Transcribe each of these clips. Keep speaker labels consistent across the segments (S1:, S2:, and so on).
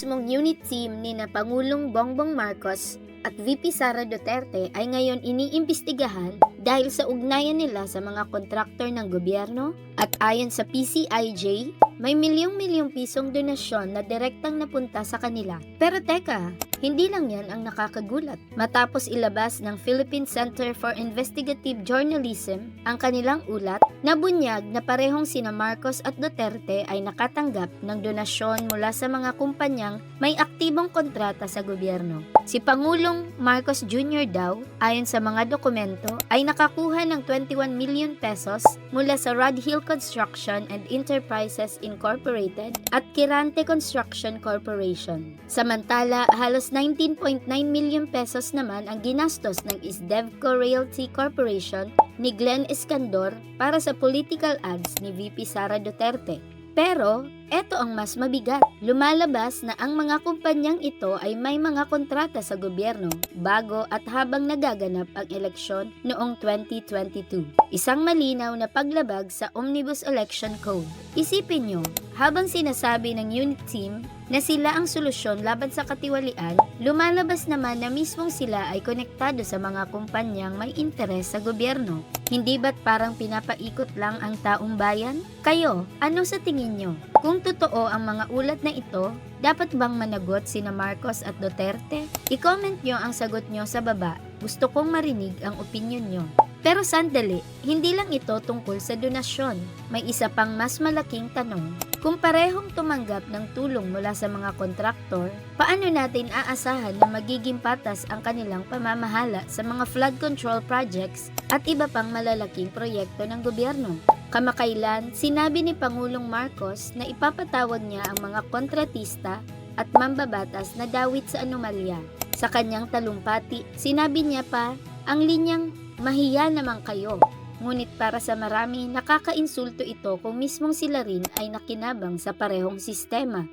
S1: mismong unit team ni na Pangulong Bongbong Marcos at VP Sara Duterte ay ngayon iniimbestigahan dahil sa ugnayan nila sa mga kontraktor ng gobyerno at ayon sa PCIJ, may milyong-milyong pisong donasyon na direktang napunta sa kanila. Pero teka, hindi lang yan ang nakakagulat. Matapos ilabas ng Philippine Center for Investigative Journalism ang kanilang ulat, nabunyag na parehong sina Marcos at Duterte ay nakatanggap ng donasyon mula sa mga kumpanyang may aktibong kontrata sa gobyerno. Si Pangulong Marcos Jr. daw, ayon sa mga dokumento, ay nakakuha ng 21 million pesos mula sa Rod Hill Construction and Enterprises Incorporated at Kirante Construction Corporation. Samantala, halos 19.9 million pesos naman ang ginastos ng Isdevco Realty Corporation ni Glenn Escandor para sa political ads ni VP Sara Duterte. Pero, eto ang mas mabigat. Lumalabas na ang mga kumpanyang ito ay may mga kontrata sa gobyerno bago at habang nagaganap ang eleksyon noong 2022. Isang malinaw na paglabag sa Omnibus Election Code. Isipin nyo, habang sinasabi ng unit team na sila ang solusyon laban sa katiwalian, lumalabas naman na mismong sila ay konektado sa mga kumpanyang may interes sa gobyerno. Hindi ba't parang pinapaikot lang ang taong bayan? Kayo, ano sa tingin nyo? Kung totoo ang mga ulat na ito, dapat bang managot sina Marcos at Duterte? I-comment nyo ang sagot nyo sa baba. Gusto kong marinig ang opinion nyo. Pero sandali, hindi lang ito tungkol sa donasyon. May isa pang mas malaking tanong. Kung parehong tumanggap ng tulong mula sa mga kontraktor, paano natin aasahan na magiging patas ang kanilang pamamahala sa mga flood control projects at iba pang malalaking proyekto ng gobyerno? Kamakailan, sinabi ni Pangulong Marcos na ipapatawag niya ang mga kontratista at mambabatas na dawit sa anomalya. Sa kanyang talumpati, sinabi niya pa ang linyang mahiya naman kayo. Ngunit para sa marami, nakakainsulto ito kung mismong sila rin ay nakinabang sa parehong sistema.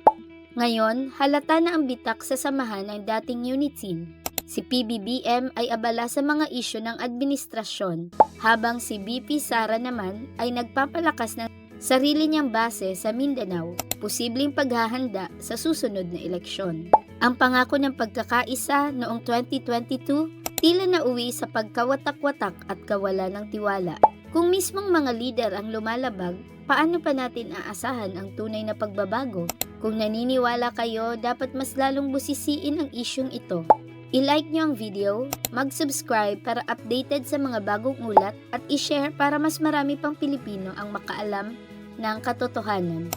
S1: Ngayon, halata na ang bitak sa samahan ng dating unit team. Si PBBM ay abala sa mga isyu ng administrasyon, habang si BP Sara naman ay nagpapalakas ng sarili niyang base sa Mindanao, posibleng paghahanda sa susunod na eleksyon. Ang pangako ng pagkakaisa noong 2022 tila nauwi sa pagkawatak-watak at kawalan ng tiwala. Kung mismong mga lider ang lumalabag, paano pa natin aasahan ang tunay na pagbabago? Kung naniniwala kayo, dapat mas lalong busisiin ang isyong ito. I-like nyo ang video, mag-subscribe para updated sa mga bagong ulat at i-share para mas marami pang Pilipino ang makaalam ng katotohanan.